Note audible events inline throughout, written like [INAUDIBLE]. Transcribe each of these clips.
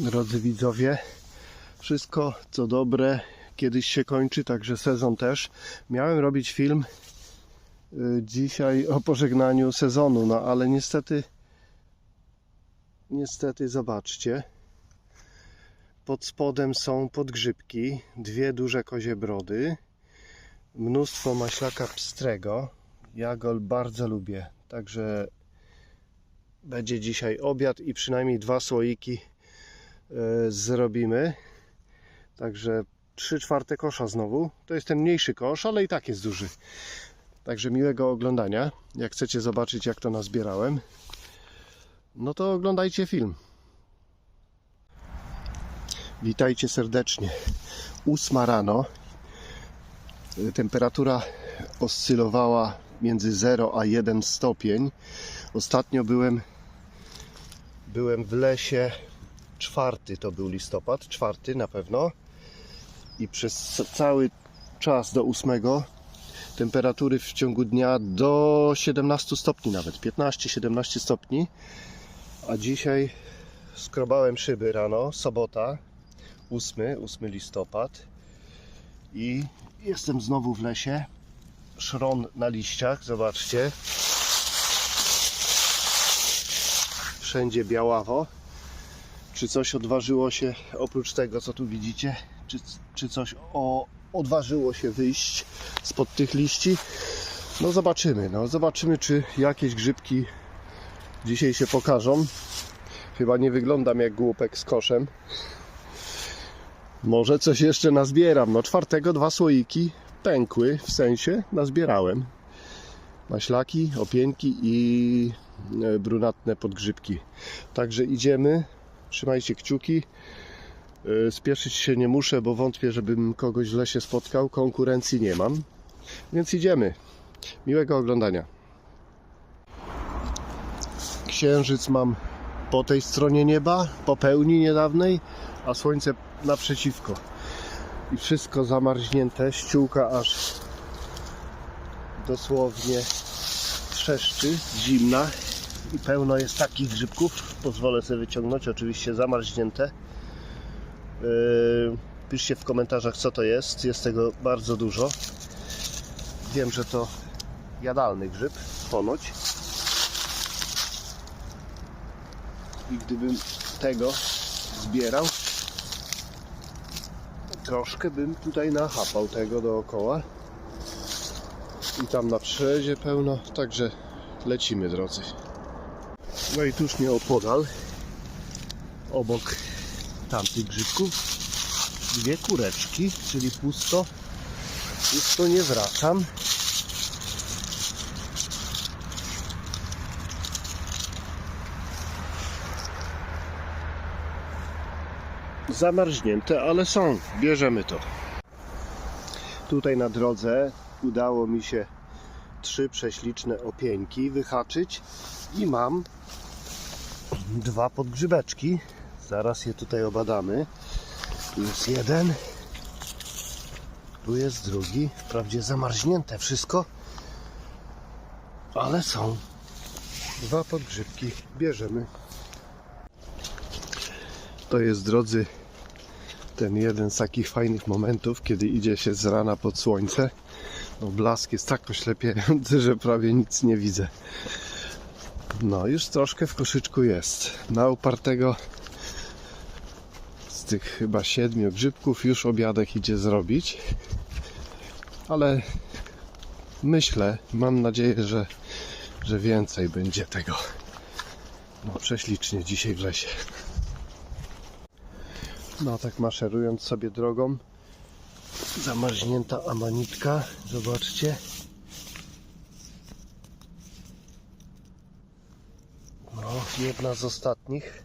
Drodzy widzowie, wszystko co dobre kiedyś się kończy, także sezon też. Miałem robić film y, dzisiaj o pożegnaniu sezonu, no ale niestety, niestety zobaczcie, pod spodem są podgrzybki, dwie duże kozie brody, mnóstwo maślaka pstrego. Ja go bardzo lubię, także będzie dzisiaj obiad i przynajmniej dwa słoiki zrobimy. Także 3 czwarte kosza znowu. To jest ten mniejszy kosz, ale i tak jest duży. Także miłego oglądania. Jak chcecie zobaczyć, jak to nazbierałem, no to oglądajcie film. Witajcie serdecznie. Ósma rano. Temperatura oscylowała między 0 a 1 stopień. Ostatnio byłem byłem w lesie czwarty to był listopad, czwarty na pewno. I przez cały czas do ósmego temperatury w ciągu dnia do 17 stopni nawet, 15-17 stopni. A dzisiaj skrobałem szyby rano, sobota 8, 8 listopad. I jestem znowu w lesie. Szron na liściach, zobaczcie. Wszędzie białawo. Czy coś odważyło się, oprócz tego co tu widzicie, czy, czy coś o, odważyło się wyjść spod tych liści? No zobaczymy, no zobaczymy czy jakieś grzybki dzisiaj się pokażą. Chyba nie wyglądam jak głupek z koszem. Może coś jeszcze nazbieram. No czwartego dwa słoiki pękły, w sensie nazbierałem. Maślaki, opieńki i e, brunatne podgrzybki. Także idziemy. Trzymajcie kciuki. E, Spieszyć się nie muszę, bo wątpię, żebym kogoś w lesie spotkał. Konkurencji nie mam. Więc idziemy. Miłego oglądania. Księżyc mam po tej stronie nieba, po pełni niedawnej, a słońce naprzeciwko. I wszystko zamarznięte, ściółka aż dosłownie trzeszczy, zimna i pełno jest takich grzybków. Pozwolę sobie wyciągnąć, oczywiście zamarznięte. Yy, Piszcie w komentarzach co to jest, jest tego bardzo dużo. Wiem, że to jadalny grzyb, ponoć. I gdybym tego zbierał, troszkę bym tutaj nachapał tego dookoła. I tam na przejedzie pełno, także lecimy drodzy. No i tuż nieopodal, obok tamtych grzybków, dwie kureczki, czyli pusto, pusto nie wracam. Zamarznięte, ale są, bierzemy to. Tutaj na drodze udało mi się trzy prześliczne opieńki wyhaczyć i mam dwa podgrzybeczki. Zaraz je tutaj obadamy. Tu jest jeden, tu jest drugi. Wprawdzie zamarznięte wszystko, ale są dwa podgrzybki. Bierzemy. To jest, drodzy, ten jeden z takich fajnych momentów, kiedy idzie się z rana pod słońce. No, blask jest tak oślepiający, że prawie nic nie widzę. No, już troszkę w koszyczku jest. Na upartego z tych chyba siedmiu grzybków już obiadek idzie zrobić. Ale myślę, mam nadzieję, że, że więcej będzie tego. No, prześlicznie dzisiaj w lesie. No tak maszerując sobie drogą zamarznięta amanitka zobaczcie jedna z ostatnich.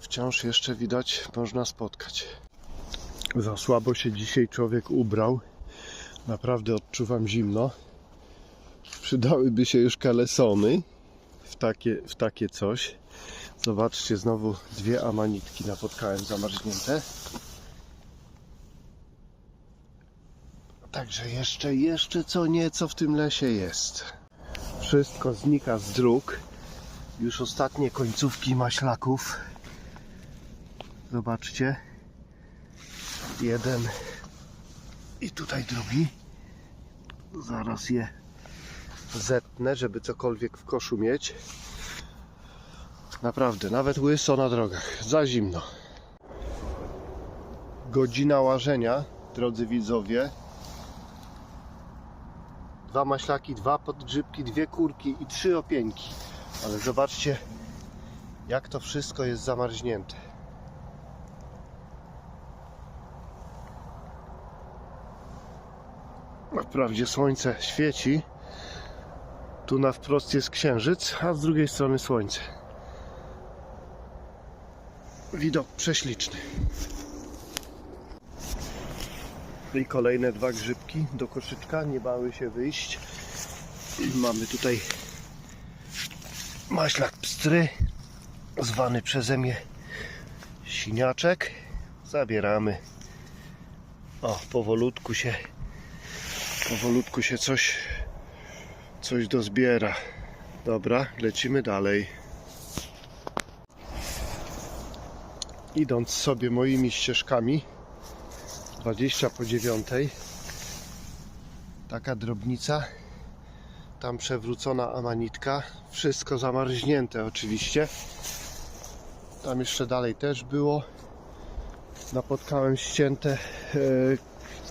Wciąż jeszcze widać można spotkać. Za słabo się dzisiaj człowiek ubrał. Naprawdę odczuwam zimno. Przydałyby się już kalesony w takie, w takie coś. Zobaczcie, znowu dwie amanitki napotkałem zamarznięte. Także jeszcze, jeszcze co nieco w tym lesie jest. Wszystko znika z dróg. Już ostatnie końcówki maślaków Zobaczcie. Jeden i tutaj drugi. Zaraz je zetnę, żeby cokolwiek w koszu mieć. Naprawdę, nawet łyso na drogach. Za zimno. Godzina łażenia, drodzy widzowie. Dwa maślaki, dwa podgrzybki, dwie kurki i trzy opieńki. Ale zobaczcie, jak to wszystko jest zamarznięte. No, Wprawdzie słońce świeci. Tu na wprost jest księżyc, a z drugiej strony słońce. Widok prześliczny. I kolejne dwa grzybki do koszyczka, nie bały się wyjść. Mamy tutaj maślak pstry, zwany przeze mnie siniaczek. Zabieramy. O, powolutku się, powolutku się coś, coś dozbiera. Dobra, lecimy dalej. Idąc sobie moimi ścieżkami, 20 po 9, taka drobnica, tam przewrócona amanitka, wszystko zamarznięte oczywiście. Tam jeszcze dalej też było. Napotkałem ścięte e,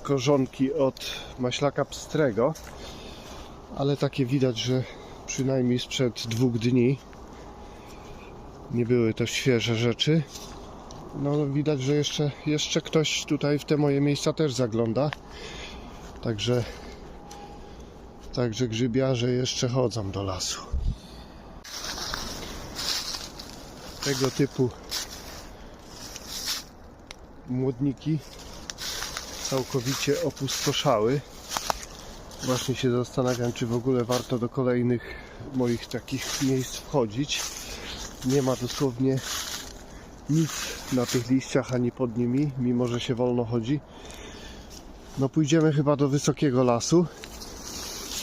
korzonki od maślaka pstrego, ale takie widać, że przynajmniej sprzed dwóch dni nie były to świeże rzeczy. No widać, że jeszcze, jeszcze ktoś tutaj w te moje miejsca też zagląda. Także Także grzybiarze jeszcze chodzą do lasu. Tego typu młodniki całkowicie opustoszały. Właśnie się zastanawiam, czy w ogóle warto do kolejnych moich takich miejsc wchodzić. Nie ma dosłownie nic na tych liściach ani pod nimi, mimo że się wolno chodzi. No pójdziemy chyba do wysokiego lasu.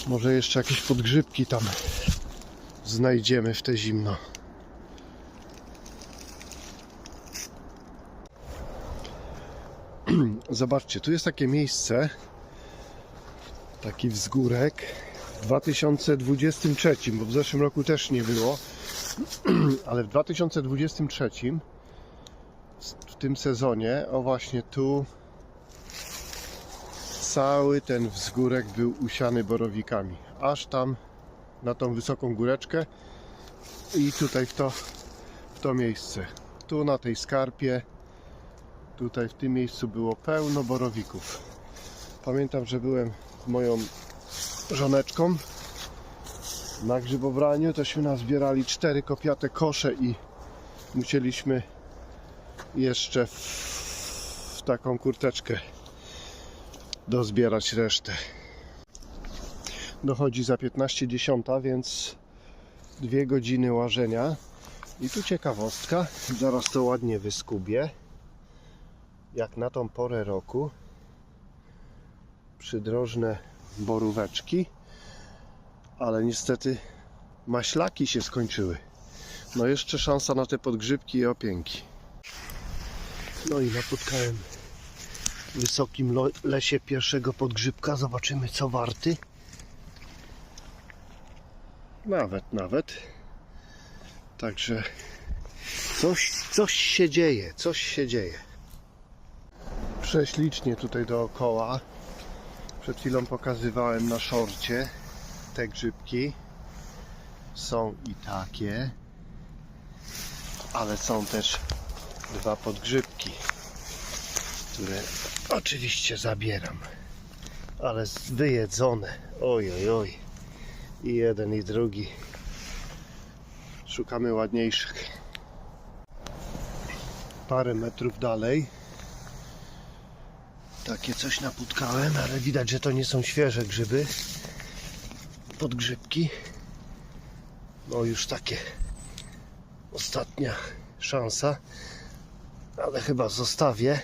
Może jeszcze jakieś podgrzybki tam znajdziemy w te zimno. [CLEARS THROAT] Zobaczcie, tu jest takie miejsce, taki wzgórek w 2023, bo w zeszłym roku też nie było, [CLEARS THROAT] ale w 2023 w tym sezonie, o właśnie tu cały ten wzgórek był usiany borowikami. Aż tam na tą wysoką góreczkę i tutaj w to, w to miejsce. Tu na tej skarpie, tutaj w tym miejscu było pełno borowików. Pamiętam, że byłem z moją żoneczką na grzybobraniu, tośmy nazbierali cztery kopiate kosze i musieliśmy jeszcze w, w taką kurteczkę dozbierać resztę. Dochodzi za 15.10, więc dwie godziny łażenia. I tu ciekawostka, zaraz to ładnie wyskubię. Jak na tą porę roku przydrożne boróweczki, ale niestety maślaki się skończyły. No jeszcze szansa na te podgrzybki i opięki. No i napotkałem w wysokim lesie pierwszego podgrzybka. Zobaczymy co warty. Nawet, nawet. Także coś, coś się dzieje, coś się dzieje. Prześlicznie tutaj dookoła. Przed chwilą pokazywałem na szorcie te grzybki. Są i takie, ale są też dwa podgrzybki które oczywiście zabieram. Ale wyjedzone. Oj, oj, oj. I jeden, i drugi. Szukamy ładniejszych. Parę metrów dalej. Takie coś naputkałem, ale widać, że to nie są świeże grzyby. Podgrzybki. No już takie. Ostatnia szansa. Ale chyba zostawię.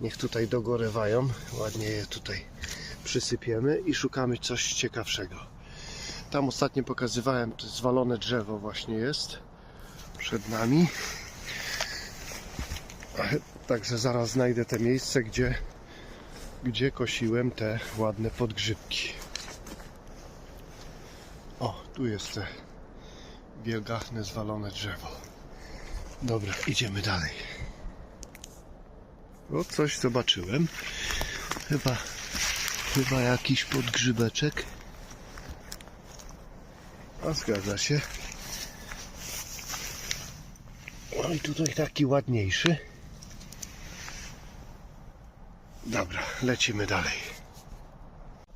Niech tutaj dogorewają. Ładnie je tutaj przysypiemy i szukamy coś ciekawszego. Tam ostatnio pokazywałem, to zwalone drzewo właśnie jest przed nami. Także zaraz znajdę te miejsce, gdzie, gdzie kosiłem te ładne podgrzybki. O, tu jest te wielgachne, zwalone drzewo. Dobra, idziemy dalej. O, coś zobaczyłem. Chyba, chyba jakiś podgrzybeczek. A zgadza się. No i tutaj taki ładniejszy. Dobra, lecimy dalej.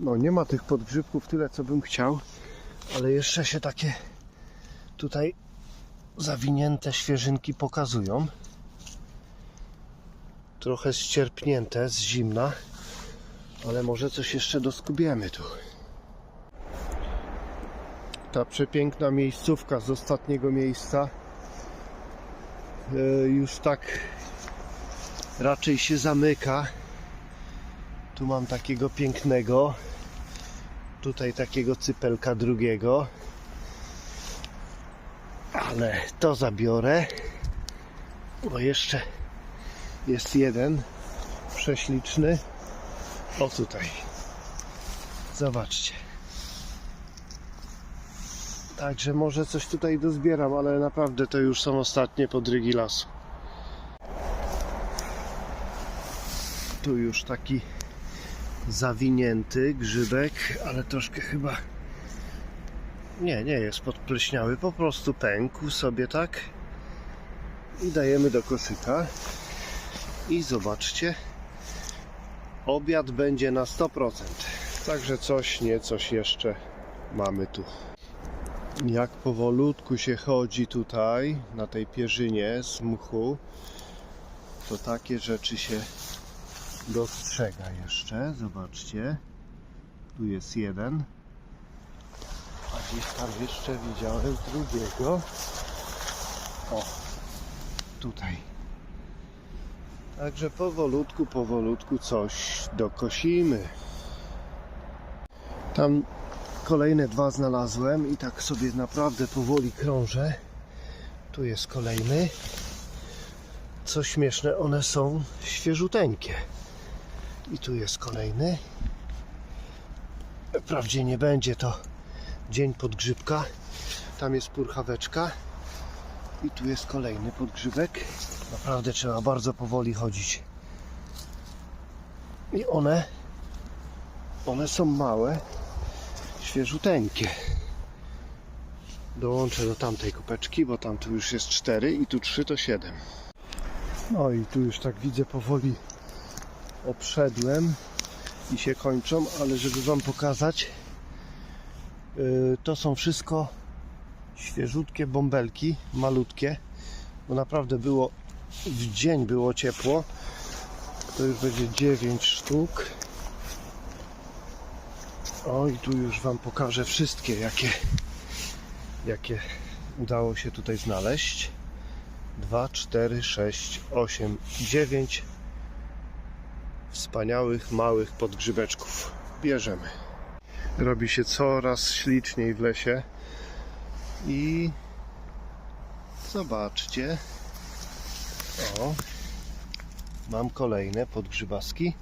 No nie ma tych podgrzybków tyle co bym chciał, ale jeszcze się takie tutaj zawinięte świeżynki pokazują. Trochę ścierpnięte z zimna, ale może coś jeszcze doskubiemy tu. Ta przepiękna miejscówka z ostatniego miejsca e, już tak raczej się zamyka. Tu mam takiego pięknego, tutaj takiego cypelka drugiego, ale to zabiorę, bo jeszcze jest jeden prześliczny. O tutaj, zobaczcie. Także może coś tutaj dozbieram, ale naprawdę to już są ostatnie podrygi lasu. Tu już taki zawinięty grzybek, ale troszkę chyba nie, nie jest podpleśniały, po prostu pękł sobie tak i dajemy do koszyka i zobaczcie obiad będzie na 100% także coś, nie coś jeszcze mamy tu jak powolutku się chodzi tutaj na tej pierzynie z mchu to takie rzeczy się dostrzega jeszcze. Zobaczcie. Tu jest jeden. Gdzieś tam jeszcze widziałem drugiego. O, tutaj. Także powolutku, powolutku coś dokosimy. Tam kolejne dwa znalazłem i tak sobie naprawdę powoli krążę. Tu jest kolejny. Co śmieszne, one są świeżuteńkie. I tu jest kolejny. Wprawdzie nie będzie to dzień podgrzybka. Tam jest purchaweczka. I tu jest kolejny podgrzybek. Naprawdę trzeba bardzo powoli chodzić. I one, one są małe, świeżuteńkie. Dołączę do tamtej kupeczki, bo tam tu już jest 4 i tu 3 to 7. No i tu już tak widzę powoli obszedłem i się kończą, ale żeby Wam pokazać, to są wszystko świeżutkie bąbelki, malutkie, bo naprawdę było w dzień było ciepło. To już będzie 9 sztuk. O i tu już Wam pokażę wszystkie, jakie, jakie udało się tutaj znaleźć. 2, 4, 6, 8, 9 wspaniałych, małych podgrzybeczków. Bierzemy. Robi się coraz śliczniej w lesie i zobaczcie. O, mam kolejne podgrzybaski.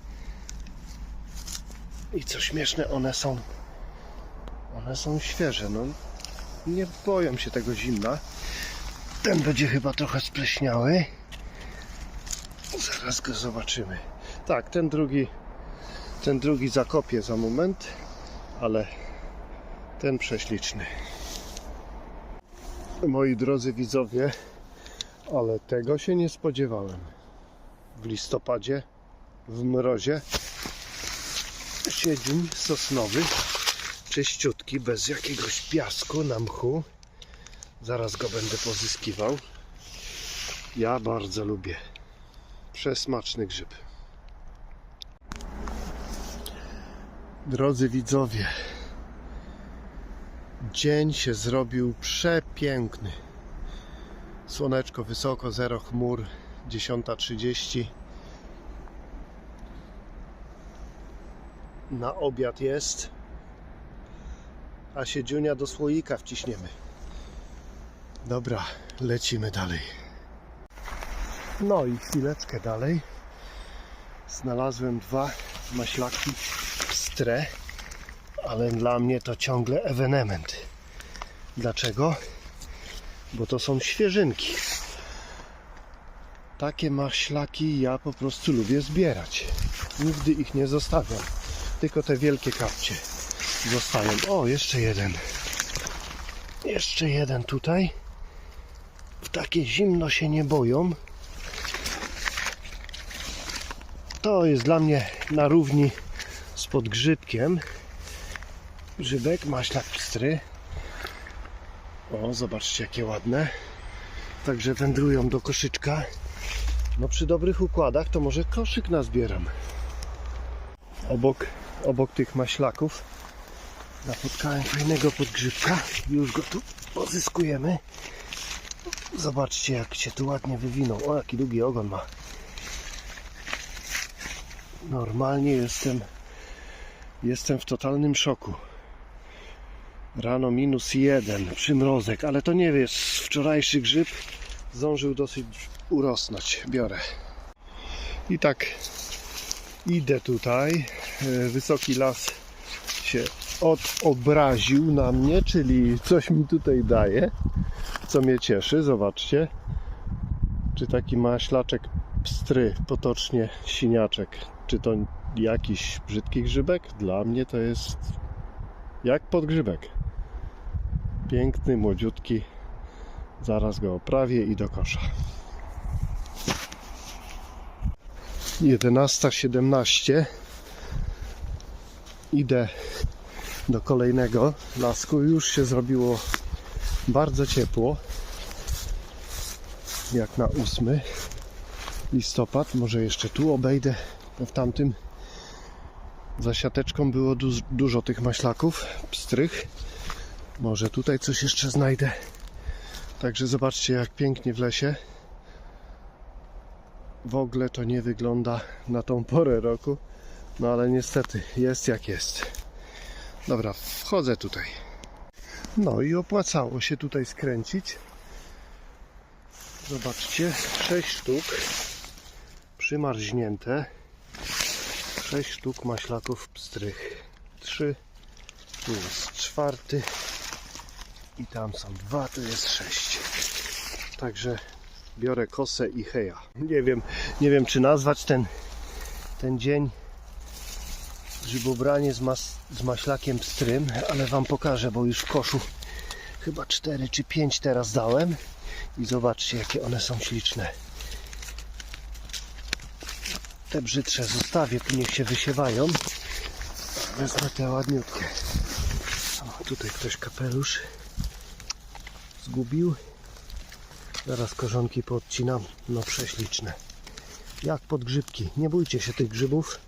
I co śmieszne, one są one są świeże. No, nie boją się tego zimna. Ten będzie chyba trochę spleśniały. Zaraz go zobaczymy. Tak, ten drugi ten drugi zakopię za moment, ale ten prześliczny. Moi drodzy widzowie, ale tego się nie spodziewałem. W listopadzie, w mrozie, siedzień sosnowy, czyściutki, bez jakiegoś piasku na mchu. Zaraz go będę pozyskiwał. Ja bardzo lubię. Przesmaczny grzyb. Drodzy widzowie, dzień się zrobił przepiękny. Słoneczko wysoko, zero chmur, 10.30. Na obiad jest, a siedziunia do słoika wciśniemy. Dobra, lecimy dalej. No i chwileczkę dalej znalazłem dwa maślaki ale dla mnie to ciągle ewenement. Dlaczego? Bo to są świeżynki. Takie maślaki ja po prostu lubię zbierać. Nigdy ich nie zostawiam. Tylko te wielkie kapcie zostają. O, jeszcze jeden. Jeszcze jeden tutaj. W takie zimno się nie boją. To jest dla mnie na równi z podgrzybkiem. Grzybek, maślak pstry. O, zobaczcie jakie ładne. Także wędrują do koszyczka. No przy dobrych układach to może koszyk nazbieram. Obok, obok tych maślaków napotkałem fajnego podgrzybka. Już go tu pozyskujemy. Zobaczcie jak się tu ładnie wywinął. O jaki długi ogon ma. Normalnie jestem jestem w totalnym szoku. Rano minus jeden, przymrozek, ale to nie jest wczorajszy grzyb. Zdążył dosyć urosnąć. Biorę. I tak idę tutaj. E, Wysoki las się odobraził na mnie, czyli coś mi tutaj daje, co mnie cieszy. Zobaczcie. Czy taki maślaczek pstry, potocznie siniaczek. Czy to jakiś brzydki grzybek? Dla mnie to jest jak podgrzybek. Piękny, młodziutki. Zaraz go oprawię i do kosza. 11.17 Idę do kolejnego lasku. Już się zrobiło bardzo ciepło. Jak na 8 listopad. Może jeszcze tu obejdę. W tamtym za siateczką było du dużo tych maślaków, pstrych. Może tutaj coś jeszcze znajdę. Także zobaczcie jak pięknie w lesie. W ogóle to nie wygląda na tą porę roku. No ale niestety jest jak jest. Dobra, wchodzę tutaj. No i opłacało się tutaj skręcić. Zobaczcie, 6 sztuk przymarznięte. 6 sztuk maślaków pstrych. 3, tu jest czwarty i tam są dwa, tu jest 6. Także biorę kosę i heja. Nie wiem, nie wiem czy nazwać ten, ten dzień grzybobranie z, mas, z maślakiem pstrym, ale wam pokażę, bo już w koszu chyba 4 czy 5 teraz dałem i zobaczcie jakie one są śliczne. Te brzydsze zostawię, tu niech się wysiewają. Wezmę te ładniutkie. O, tutaj ktoś kapelusz zgubił. Zaraz korzonki podcinam. No prześliczne. Jak podgrzybki. Nie bójcie się tych grzybów.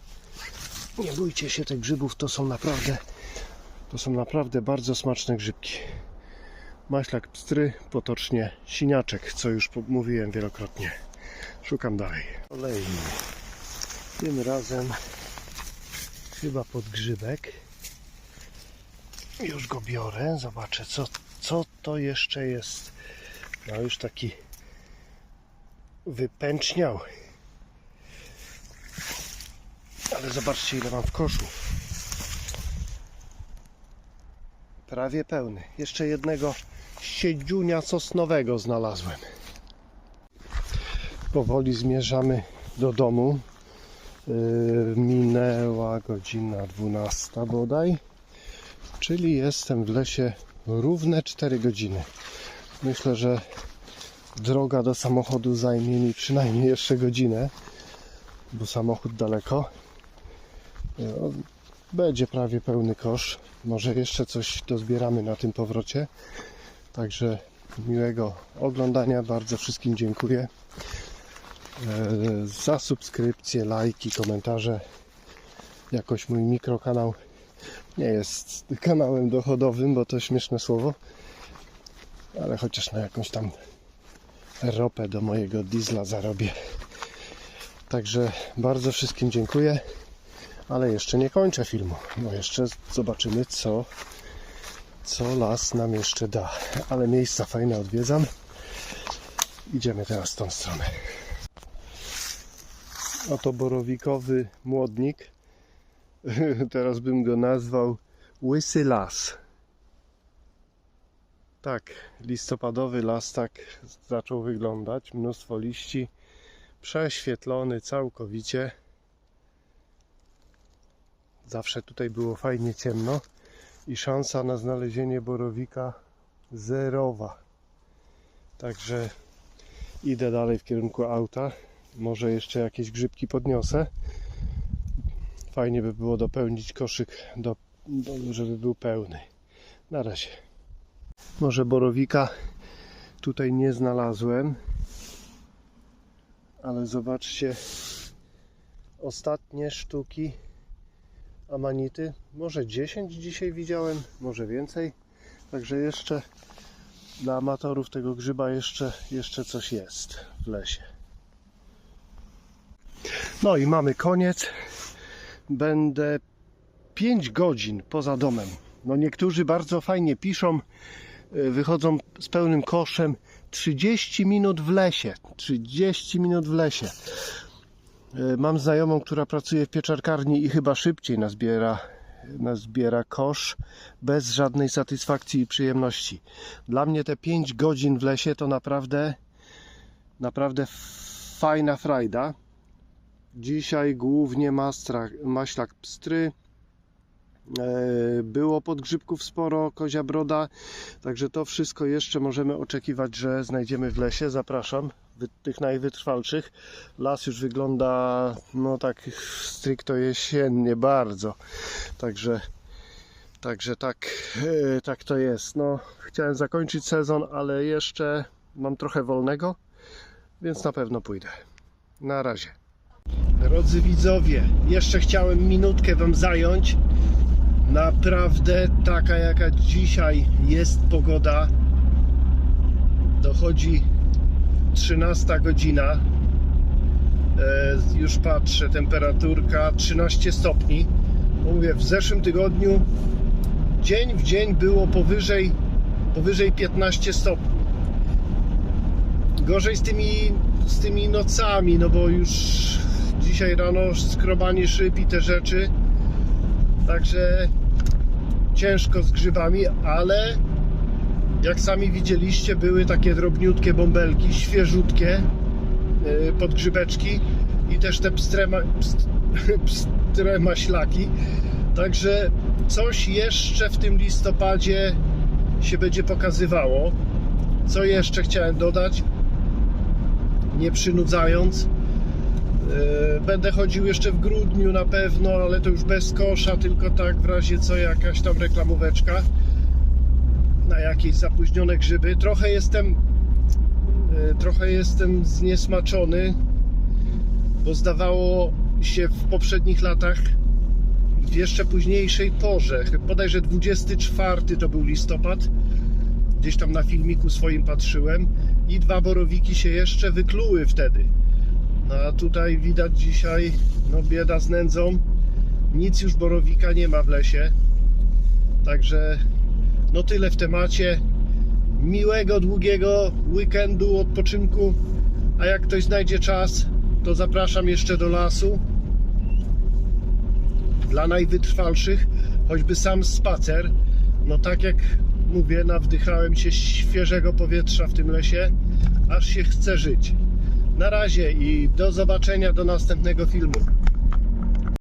Nie bójcie się tych grzybów. To są naprawdę to są naprawdę bardzo smaczne grzybki. Maślak pstry, potocznie siniaczek, co już mówiłem wielokrotnie. Szukam dalej. Kolejny. Tym razem chyba podgrzybek. Już go biorę. Zobaczę, co, co to jeszcze jest. No już taki wypęczniał. Ale zobaczcie, ile mam w koszu. Prawie pełny. Jeszcze jednego siedziunia sosnowego znalazłem. Powoli zmierzamy do domu. Yy, minęła godzina 12 bodaj. Czyli jestem w lesie równe 4 godziny. Myślę, że droga do samochodu zajmie mi przynajmniej jeszcze godzinę, bo samochód daleko. No, Będzie prawie pełny kosz. Może jeszcze coś dozbieramy na tym powrocie. Także miłego oglądania. Bardzo wszystkim dziękuję za subskrypcje, lajki, komentarze. Jakoś mój mikrokanał nie jest kanałem dochodowym, bo to śmieszne słowo, ale chociaż na jakąś tam ropę do mojego diesla zarobię. Także bardzo wszystkim dziękuję, ale jeszcze nie kończę filmu, bo jeszcze zobaczymy co, co las nam jeszcze da. Ale miejsca fajne odwiedzam. Idziemy teraz w tą stronę. Oto borowikowy młodnik. [LAUGHS] Teraz bym go nazwał Łysy Las. Tak, listopadowy las tak zaczął wyglądać. Mnóstwo liści, prześwietlony całkowicie. Zawsze tutaj było fajnie ciemno i szansa na znalezienie borowika zerowa. Także idę dalej w kierunku auta. Może jeszcze jakieś grzybki podniosę. Fajnie by było dopełnić koszyk, do, żeby był pełny. Na razie. Może borowika tutaj nie znalazłem, ale zobaczcie ostatnie sztuki amanity. Może 10 dzisiaj widziałem, może więcej. Także jeszcze dla amatorów tego grzyba jeszcze, jeszcze coś jest w lesie. No i mamy koniec. Będę 5 godzin poza domem. No niektórzy bardzo fajnie piszą, y, wychodzą z pełnym koszem. 30 minut w lesie. 30 minut w lesie. Y, Mam znajomą, która pracuje w pieczarkarni i chyba szybciej nazbiera, nazbiera kosz bez żadnej satysfakcji i przyjemności. Dla mnie te 5 godzin w lesie to naprawdę naprawdę fajna frajda. Dzisiaj głównie mastra, maślak pstry. E, Było podgrzybków sporo, kozia broda, także to wszystko jeszcze możemy oczekiwać, że znajdziemy w lesie. Zapraszam tych najwytrwalszych. Las już wygląda no tak stricto jesiennie bardzo. Także także tak, e, tak to jest. No, chciałem zakończyć sezon, ale jeszcze mam trochę wolnego, więc na pewno pójdę. Na razie. Drodzy widzowie, jeszcze chciałem minutkę Wam zająć. Naprawdę taka jaka dzisiaj jest pogoda. Dochodzi 13 godzina. E, już patrzę, temperaturka 13 stopni. Mówię, w zeszłym tygodniu dzień w dzień było powyżej, powyżej 15 stopni. Gorzej z tymi, z tymi nocami, no bo już dzisiaj rano skrobanie szyb i te rzeczy. Także ciężko z grzybami, ale jak sami widzieliście, były takie drobniutkie bąbelki, świeżutkie yy, podgrzybeczki i też te pstre, ma, pst, [LAUGHS] pstre maślaki. Także coś jeszcze w tym listopadzie się będzie pokazywało. Co jeszcze chciałem dodać? Nie przynudzając. Yy, Będę chodził jeszcze w grudniu na pewno, ale to już bez kosza, tylko tak w razie co jakaś tam reklamóweczka na jakieś zapóźnione grzyby. Trochę jestem yy, trochę jestem zniesmaczony, bo zdawało się w poprzednich latach w jeszcze późniejszej porze, bodajże 24 to był listopad, gdzieś tam na filmiku swoim patrzyłem i dwa borowiki się jeszcze wykluły wtedy. No a tutaj widać dzisiaj, no bieda z nędzą. Nic już borowika nie ma w lesie. Także no tyle w temacie. Miłego, długiego weekendu, odpoczynku. A jak ktoś znajdzie czas, to zapraszam jeszcze do lasu. Dla najwytrwalszych, choćby sam spacer. No tak jak mówię, nawdychałem się świeżego powietrza w tym lesie, aż się chce żyć. Na razie i do zobaczenia do następnego filmu.